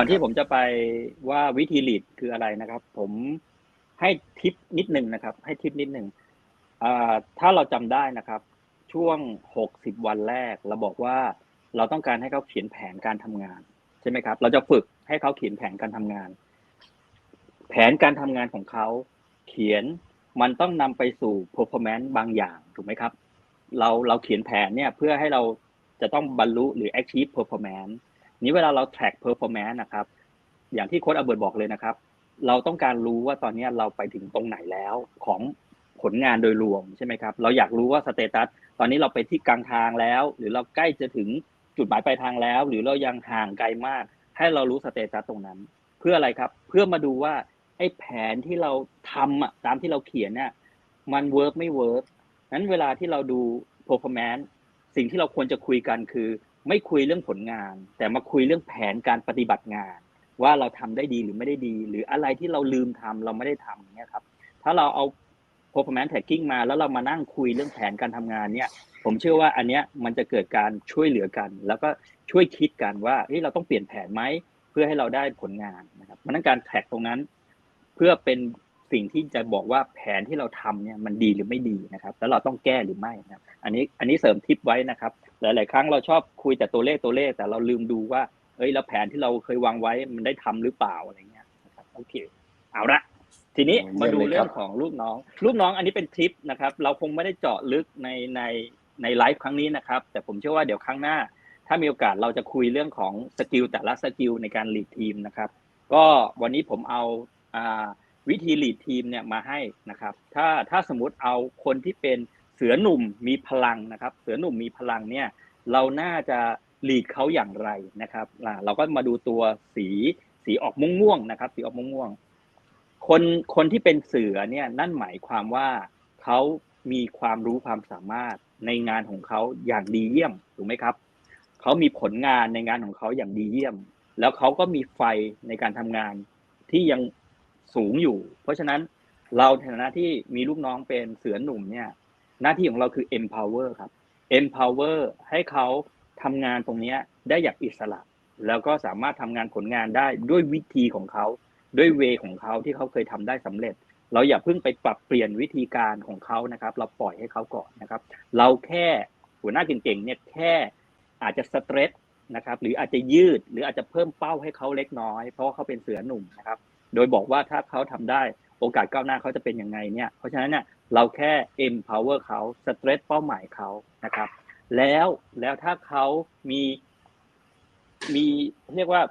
ก่อนที่ผมจะไปว่าวิธีลีดคืออะไรนะครับ ผมให้ทิปนิดหนึ่งนะครับ ให้ทิปนิดหนึ่งถ้าเราจำได้นะครับ ช่วงหกสิบวันแรก เราบอกว่าเราต้องการให้เขาเขียนแผนการทำงาน ใช่ไหมครับ เราจะฝึกให้เขาเขียนแผนการทำงาน แผนการทำงานของเขาเขียนมันต้องนำไปสู่ performance บางอย่างถูกไหมครับ เราเราเขียนแผนเนี่ยเพื่อให้เราจะต้องบรรลุหรือ achieve performance นี้เวลาเรา track performance นะครับ อย่างที่โค้ดอเบิร์ตบอกเลยนะครับ เราต้องการรู้ว่าตอนนี้เราไปถึงตรงไหนแล้วของผลงานโดยรวมใช่ไหมครับ เราอยากรู้ว่าสเตตัสตอนนี้เราไปที่กลางทางแล้ว หรือเราใกล้จะถึงจุดหมายปลายทางแล้ว หรือเรายังห่างไกลมาก ให้เรารู้สเตตัสตรงนั้น เพื่ออะไรครับ เพื่อมาดูว่าไอ้แผนที่เราทำอะตามที่เราเขียนเนี่ยมันเวิร์กไม่เวิร์กนั้นเวลาที่เราดู performance สิ่งที่เราควรจะคุยกันคือ ไม่คุยเรื่องผลงาน แต่มาคุยเรื่องแผนการปฏิบัติงาน ว่าเราทำได้ดีหรือไม่ได้ดี หรืออะไรที่เราลืมทำเราไม่ได้ทำเนี่ยครับ ถ้าเราเอา performance tracking มาแล้วเรามานั่งคุยเรื่องแผนการทำงานเนี่ยผมเชื่อว่าอันเนี้ยมันจะเกิดการช่วยเหลือกัน แล้วก็ช่วยคิดกันว่าเฮ้ยเราต้องเปลี่ยนแผนไหมเพื่อให้เราได้ผลงานนะครับมันนั้นการแท็กตรงนั้น เพื่อเป็น สิ่งที่จะบอกว่าแผนที่เราทำเนี่ยมันดีหรือไม่ดีนะครับ แล้วเราต้องแก้หรือไม่นะครับ อันนี้อันนี้เสริมทิปไว้นะครับ หลาย ๆ ครั้งเราชอบคุยแต่ตัวเลขตัวเลข แต่เราลืมดูว่าเอ้ยแล้วแผนที่เราเคยวางไว้มันได้ทำหรือเปล่าอะไรเงี้ยนะครับโอเคเอาละทีนี้มาดูเรื่องของลูกน้อง ลูกน้องอันนี้เป็นทริปนะครับ เราคงไม่ได้เจาะลึกในในในไลฟ์ครั้งนี้นะครับ แต่ผมเชื่อว่าเดี๋ยวครั้งหน้า ถ้ามีโอกาสเราจะคุยเรื่องของสกิลแต่ละสกิลในการลีดทีมนะครับ ก็วันนี้ผมเอาอ่า วิธีลีดทีมเนี่ยมาให้นะครับ ถ้าถ้าสมมติเอาคนที่เป็นเสือหนุ่มมีพลังนะครับ เสือหนุ่มมีพลังเนี่ยเราน่าจะลีดเขาอย่างไรนะครับอ่าเราก็มาดูตัวสีสีออกม่วงๆนะครับ สีออกม่วงๆคนคนที่เป็นเสือเนี่ยนั่นหมายความว่าเขามีความรู้ความสามารถในงานของเขาอย่างดีเยี่ยมถูกไหมครับเขามีผลงานในงานของเขาอย่างดีเยี่ยม แล้วเขาก็มีไฟในการทำงานที่ยัง สูงอยู่ เพราะฉะนั้นเราในฐานะที่มีลูกน้องเป็นเสือหนุ่มเนี่ยหน้าที่ของเราคือ empower ครับ empower ให้เขาทำงานตรงนี้ได้อย่างอิสระ แล้วก็สามารถทำงานผลงานได้ด้วยวิธีของเขา ด้วยเวของเขาที่เขาเคยทำได้สำเร็จ เราอย่าเพิ่งไปปรับเปลี่ยนวิธีการของเขานะครับ เราปล่อยให้เขาก่อนนะครับ เราแค่หัวหน้าเก่งๆเนี่ยแค่อาจจะสเตรสนะครับ หรืออาจจะยืดหรืออาจจะเพิ่มเป้าให้เขาเล็กน้อย เพราะว่าเขาเป็นเสือหนุ่มนะครับ โดยบอกว่าถ้าเขาทำได้โอกาสก้าวหน้าเขาจะเป็นยังไงเนี่ยเพราะฉะนั้นเนี่ยเราแค่ empower เขา stress เป้าหมายเขานะครับ แล้วแล้วถ้าเขามีมีเรียกว่า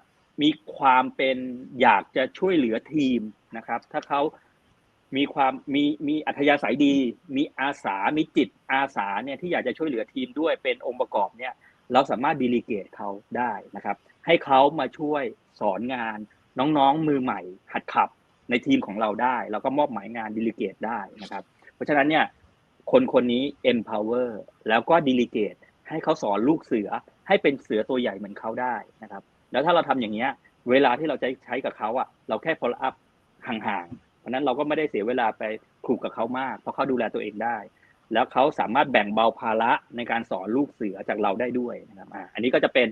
มีความเป็นอยากจะช่วยเหลือทีมนะครับ ถ้าเขามีความมีมีอัธยาศัยดี มีอาสา มีจิตอาสาเนี่ยที่อยากจะช่วยเหลือทีมด้วยเป็นองค์ประกอบเนี่ย เราสามารถดีลิเกตเขาได้นะครับ ให้เขามาช่วยสอนงาน น้องๆมือใหม่ หัดขับในทีมของเราได้ แล้วก็มอบหมายงานดีลิเกตได้นะครับ เพราะฉะนั้นเนี่ยคนคนนี้ empower แล้วก็ดีลิเกตให้เขาสอนลูกเสือให้เป็นเสือตัวใหญ่เหมือนเขาได้นะครับ แล้วถ้าเราทำอย่างเงี้ย เวลาที่เราจะใช้กับเขาอะเราแค่ follow up ห่างๆเพราะนั้นเราก็ไม่ได้เสียเวลาไปคลุกกับเขามาก เพราะเขาดูแลตัวเองได้ แล้วเขาสามารถแบ่งเบาภาระในการสอนลูกเสือจากเราได้ด้วยนะครับอ่าอันนี้ก็จะเป็น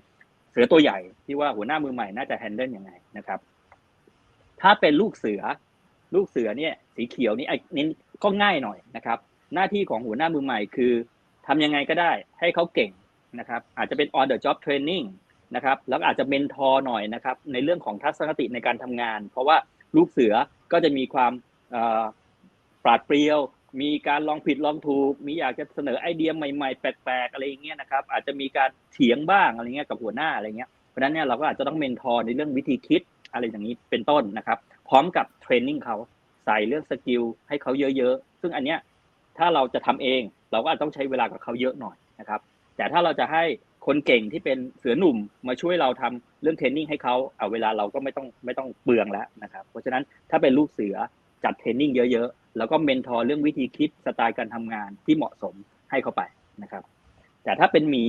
เสือตัวใหญ่ที่ว่าหัวหน้ามือใหม่น่าจะแฮนเดิลยังไงนะครับ ถ้าเป็นลูกเสือ ลูกเสือเนี่ย สีเขียวนี่ไอ้นี่ก็ง่ายหน่อยนะครับ หน้าที่ของหัวหน้ามือใหม่คือทำยังไงก็ได้ ให้เขาเก่งนะครับ อาจจะเป็น on the job training นะครับแล้วอาจจะเมนทอร์หน่อยนะครับ ในเรื่องของทัศนคติในการทำงาน เพราะว่าลูกเสือก็จะมีความปราดเปรียว มีการลองผิดลองถูก มีอยากจะเสนอไอเดียใหม่ๆ แปลกๆอะไรอย่างเงี้ยนะครับ อาจจะมีการเถียงบ้างอะไรเงี้ยกับหัวหน้าอะไรเงี้ย เพราะฉะนั้นเนี่ยเราก็อาจจะต้องเมนทอร์ในเรื่องวิธีคิด อะไรอย่างนี้เป็นต้นนะครับ พร้อมกับเทรนนิ่งเขาใส่เรื่องสกิลให้เขาเยอะๆ ซึ่งอันเนี้ยถ้าเราจะทำเองเราก็อาจต้องใช้เวลากับเขาเยอะหน่อยนะครับ แต่ถ้าเราจะให้คนเก่งที่เป็นเสือหนุ่มมาช่วยเราทำเรื่องเทรนนิ่งให้เขาเอาเวลาเราก็ไม่ต้องไม่ต้องเปลืองแล้วนะครับ เพราะฉะนั้นถ้าเป็นลูกเสือจัดเทรนนิ่งเยอะๆ แล้วก็เมนทอร์เรื่องวิธีคิดสไตล์การทำงานที่เหมาะสมให้เขาไปนะครับ แต่ถ้าเป็นหมี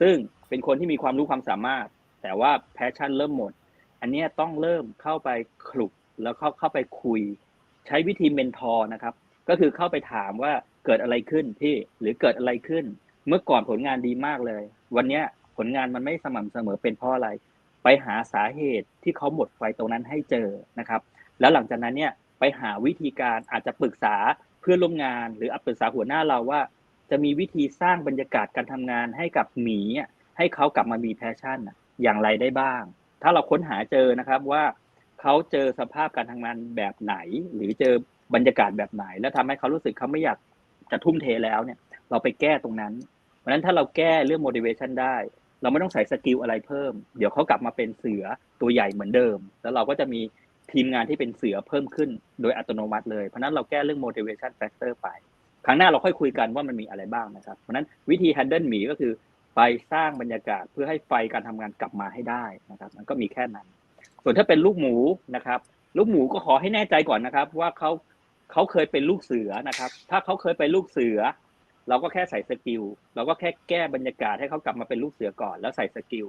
ซึ่งเป็นคนที่มีความรู้ความสามารถ แต่ว่าแพชชั่นเริ่มหมด อันนี้ต้องเริ่มเข้าไปคลุกแล้วเข้าเข้าไปคุย ใช้วิธีเมนทอร์นะครับ ก็คือเข้าไปถามว่าเกิดอะไรขึ้นพี่หรือเกิดอะไรขึ้น เมื่อก่อนผลงานดีมากเลย วันนี้ผลงานมันไม่สม่ำเสมอเป็นเพราะอะไร ไปหาสาเหตุที่เขาหมดไฟตรงนั้นให้เจอนะครับ แล้วหลังจากนั้นเนี่ยไปหาวิธีการอาจจะปรึกษาเพื่อนร่วมงาน หรือปรึกษาหัวหน้าเราว่า จะมีวิธีสร้างบรรยากาศการทำงานให้กับหมีให้เขากลับมามีแพชชั่นอย่างไรได้บ้าง ถ้าเราค้นหาเจอนะครับว่าเขาเจอสภาพการทำงานแบบไหน หรือเจอบรรยากาศแบบไหน แล้วทำให้เขารู้สึกเขาไม่อยากจะทุ่มเทแล้วเนี่ย เราไปแก้ตรงนั้น เพราะนั้นถ้าเราแก้เรื่อง motivation ได้ เราไม่ต้องใส่สกิลอะไรเพิ่ม เดี๋ยวเขากลับมาเป็นเสือตัวใหญ่เหมือนเดิม แล้วเราก็จะมีทีมงานที่เป็นเสือเพิ่มขึ้นโดยอัตโนมัติเลย เพราะนั้นเราแก้เรื่อง motivation factor ไป ครั้งหน้าเราค่อยคุยกันว่ามันมีอะไรบ้างนะครับ เพราะฉะนั้นวิธี handle หมีก็คือ ไปสร้างบรรยากาศเพื่อให้ไฟการทำงานกลับมาให้ได้นะครับ มันก็มีแค่นั้น ส่วนถ้าเป็นลูกหมูนะครับ ลูกหมูก็ขอให้แน่ใจก่อนนะครับ ว่าเขาเขาเคยเป็นลูกเสือนะครับ ถ้าเขาเคยเป็นลูกเสือ เราก็แค่ใส่สกิลเราก็แค่แก้บรรยากาศให้เขากลับมาเป็นลูกเสือก่อน แล้วใส่สกิล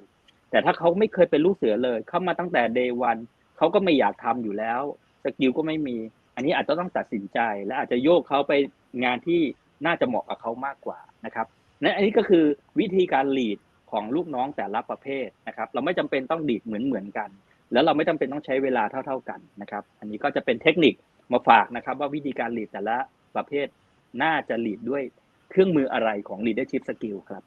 แต่ถ้าเขาไม่เคยเป็นลูกเสือเลย เข้ามาตั้งแต่เดวันเขาก็ไม่อยากทำอยู่แล้วสกิลก็ไม่มี อันนี้อาจจะต้องตัดสินใจ และอาจจะโยกเขาไปงานที่น่าจะเหมาะกับเขามากกว่านะครับ นั่นอันนี้ก็คือวิธีการลีดของลูกน้องแต่ละประเภทนะครับ เราไม่จำเป็นต้องดีดเหมือนเหมือนกัน แล้วเราไม่จำเป็นต้องใช้เวลาเท่า ๆกันนะครับ อันนี้ก็จะเป็นเทคนิคมาฝากนะครับ ว่าวิธีการลีดแต่ละประเภทน่าจะลีดด้วยเครื่องมืออะไรของ leadership skill ครับ